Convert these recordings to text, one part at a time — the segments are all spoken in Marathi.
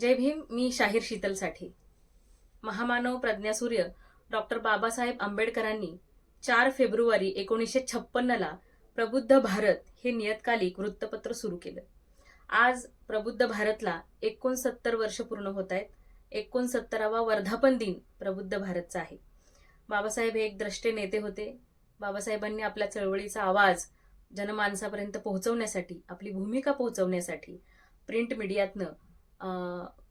जय भीम मी शाहीर शीतलसाठी. महामानव प्रज्ञासूर्य डॉक्टर बाबासाहेब आंबेडकरांनी चार फेब्रुवारी एकोणीसशे छप्पन्नला प्रबुद्ध भारत हे नियतकालिक वृत्तपत्र सुरू केलं. आज प्रबुद्ध भारतला एकोणसत्तर वर्ष पूर्ण होत आहेत. एकोणसत्तरावा वर्धापन दिन प्रबुद्ध भारतचा आहे. बाबासाहेब हे एक द्रष्टे नेते होते. बाबासाहेबांनी आपल्या चळवळीचा आवाज जनमानसापर्यंत पोहोचवण्यासाठी आपली भूमिका पोहोचवण्यासाठी प्रिंट मीडियातनं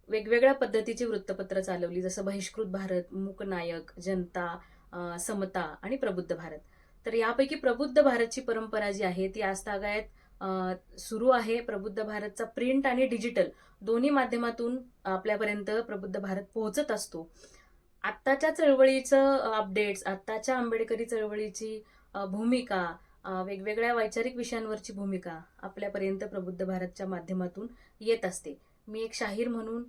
वेगवेगळ्या पद्धतीची वृत्तपत्र चालवली जसं बहिष्कृत भारत मूकनायक जनता समता आणि प्रबुद्ध भारत. तर यापैकी प्रबुद्ध भारतची परंपरा जी आहे ती आजतागायत सुरू आहे. प्रबुद्ध भारतचा प्रिंट आणि डिजिटल दोन्ही माध्यमातून आपल्यापर्यंत प्रबुद्ध भारत पोहोचत असतो. आत्ताच्या चळवळीचं अपडेट्स आत्ताच्या आंबेडकरी चळवळीची भूमिका वेगवेगळ्या वैचारिक विषयांवरची भूमिका आपल्यापर्यंत प्रबुद्ध भारतच्या माध्यमातून येत असते. मी एक शाहीर म्हणून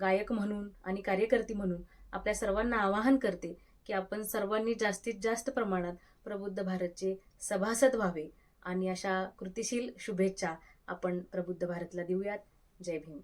गायक म्हणून आणि कार्यकर्ती म्हणून आपल्या सर्वांना आवाहन करते की आपण सर्वांनी जास्तीत जास्त प्रमाणात प्रबुद्ध भारतचे सभासद व्हावे आणि अशा कृतिशील शुभेच्छा आपण प्रबुद्ध भारतला देऊयात. जय भीम.